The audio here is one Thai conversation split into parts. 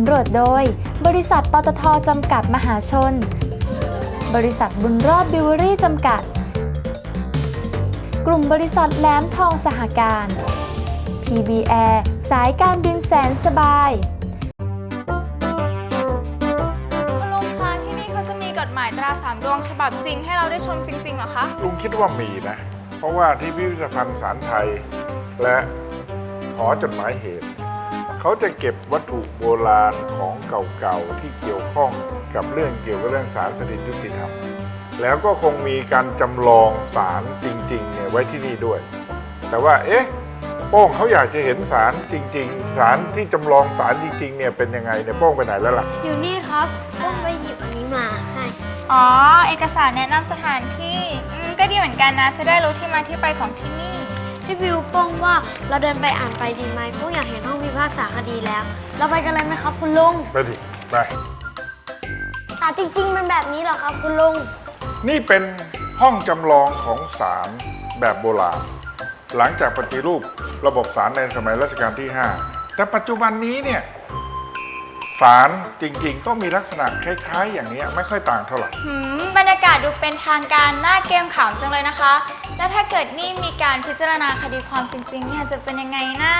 ำรวจโดย บริษัทปตทจำกัดมหาชน บริษัทบุญรอดบิวเวอรี่จำกัด กลุ่มบริษัทแหลมทองสหการ PBR สายการบินแสนสบายคุณลุงคะที่นี่เขาจะมีกฎหมายตราสามดวงฉบับจริงให้เราได้ชมจริงๆเหรอคะ ลุงคิดว่ามีนะ เพราะว่าที่พิพิธภัณฑ์สารไทย และหอจดหมายเหตุ เขาจะเก็บวัตถุโบราณของเก่าๆที่เกี่ยวข้องกับเรื่องเกี่ยวกับเรื่องสารสถิตยุติธรรม แล้วก็คงมีการจำลองสารจริงๆเนี่ยไว้ที่นี่ด้วย แต่ว่าเอ๊ะโป้งเขาอยากจะเห็นสารจริง ๆ สารที่จำลองสารจริงๆเนี่ยเป็นยังไงเนี่ยโป้งไปไหนแล้วล่ะ อยู่นี่ครับต้องไปหยิบอันนี้มาให้อ๋อ เอกสารแนะนำสถานที่อืมก็ดีเหมือนกันนะ จะได้รู้ที่มาที่ไปของที่นี่ พี่บิวโป้งว่าเราเดินไปอ่านไปดีไหมโป้งอยากเห็นห้องพิพากษาคดีแล้ว เราไปกันเลยไหมครับคุณลุงไปดิไปสารจริงๆ มันแบบนี้เหรอครับคุณลุง นี่เป็นห้องจำลองของศาลแบบโบราณ หลังจากปฏิรูประบบศาลในสมัยรัชกาลที่ 5 แต่ปัจจุบันนี้เนี่ยศาลจริงๆ ก็มีลักษณะคล้ายๆ อย่างนี้ยไม่ค่อยต่างเท่าไหร่ หืมบรรยากาศดูเป็นทางการน่าเกมขำจังเลยนะคะ แล้วถ้าเกิดนี่มีการพิจารณาคดีความจริงๆเนี่ยจะเป็นยังไงนะ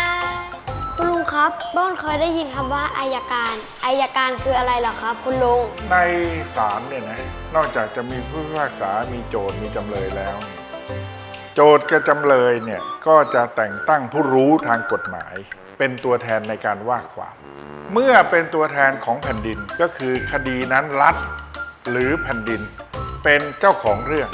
คุณลุงครับโป้งเคยได้ยินคำว่าอายการ อายการคืออะไรเหรอครับ คุณลุง ในศาลเนี่ยนะนอกจากจะมีผู้พิพากษา มีโจทย์มีจำเลยแล้ว โจทย์กับจำเลยเนี่ยก็จะแต่งตั้งผู้รู้ทางกฎหมาย เป็นตัวแทนในการว่าความ เมื่อเป็นตัวแทนของแผ่นดินก็คือคดีนั้นรัฐหรือแผ่นดิน เป็นเจ้าของเรื่อง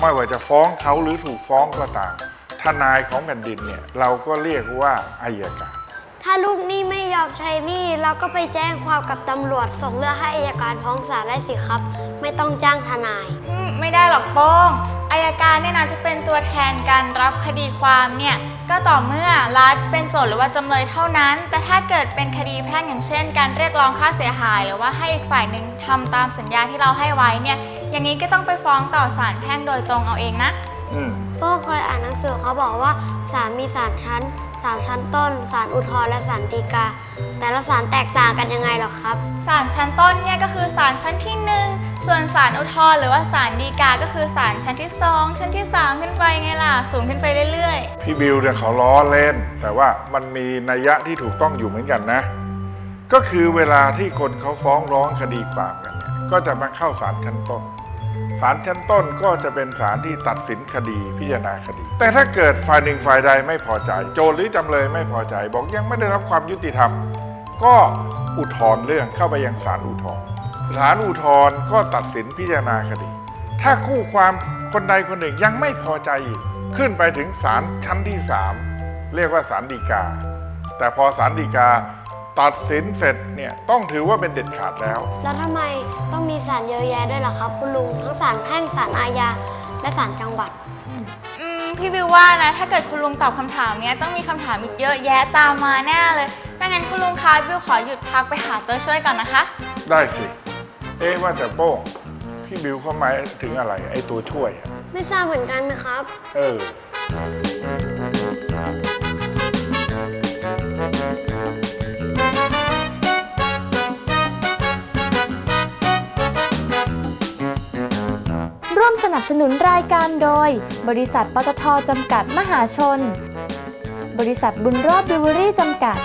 ไม่ว่าจะฟ้องเขาหรือถูกฟ้องก็ตามทนายของแผ่นดินเนี่ยเราก็เรียกว่าอายการ ถ้าลูกหนี้ไม่ยอมใช้หนี้เราก็ไปแจ้งความกับตำรวจส่งเรื่องให้อายการฟ้องศาลได้สิครับ ไม่ต้องจ้างทนาย อืมไม่ได้หรอกโป้งอายการเนี่ยนะจะเป็นตัวแทนการรับคดีความเนี่ยก็ต่อเมื่อรัฐเป็นโจทย์หรือว่าจำเลยเท่านั้น แต่ถ้าเกิดเป็นคดีแพ่งอย่างเช่น การเรียกร้องค่าเสียหาย หรือว่าให้อีกฝ่ายหนึ่งทำตามสัญญาที่เราให้ไว้เนี่ยอย่างนี้ก็ต้องไปฟ้องต่อศาลแพ่งโดยตรงเอาเองนะ อืม โป้เคยอ่านหนังสือเขาบอกว่าศาลมีศาลชั้น ศาลชั้นต้นศาลอุทธรณ์และศาลฎีกา แต่ละศาลแตกต่างกันยังไงเหรอครับ ศาลชั้นต้นเนี่ยก็คือศาลชั้นที่หนึ่งส่วนศาลอุทธรณ์หรือว่าศาลฎีกาก็คือศาลชั้นที่สองชั้นที่สามขึ้นไปไงล่ะ สูงขึ้นไปเรื่อยๆพี่บิวเนี่ยเขาล้อเล่น แต่ว่ามันมีนัยยะที่ถูกต้องอยู่เหมือนกันนะ ก็คือเวลาที่คนเขาฟ้องร้องคดีความกันเนี่ยก็จะมาเข้าศาลชั้นต้น ศาลชั้นต้นก็จะเป็นศาลที่ตัดสินคดีพิจารณาคดี แต่ถ้าเกิดฝ่ายหนึ่งฝ่ายใดไม่พอใจ โจทย์หรือจำเลยไม่พอใจ บอกยังไม่ได้รับความยุติธรรม ก็อุทธรณ์เรื่องเข้าไปยังศาลอุทธรณ์ศาลอุทธรณ์ก็ตัดสินพิจารณาคดี ถ้าคู่ความคนใดคนหนึ่งยังไม่พอใจอีกขึ้นไปถึงศาลชั้นที่ 3 เรียกว่าศาลฎีกา แต่พอศาลฎีกา ตัดสินเสร็จเนี่ยต้องถือว่าเป็นเด็ดขาดแล้ว แล้วทำไมต้องมีศาลเยอะแยะด้วยล่ะครับ คุณลุงทั้งศาลแพ่งศาลอาญาและศาลจังหวัด อืมพี่บิวว่านะ ถ้าเกิดคุณลุงตอบคำถามเนี้ยต้องมีคำถามอีกเยอะแยะตามมาแน่เลยถ้างั้นคุณลุงคะบิวขอหยุดพักไปหาตัวช่วยก่อนนะคะ ได้สิ เอ๊ะว่าแต่โป้ง พี่บิวเขาหมายถึงอะไร ไอ้ตัวช่วยอะไม่ทราบเหมือนกันนะครับ เออ ร่วมสนับสนุนรายการโดย บริษัทปตทจำกัดมหาชน บริษัทบุญรอดบิวเวอรี่จำกัด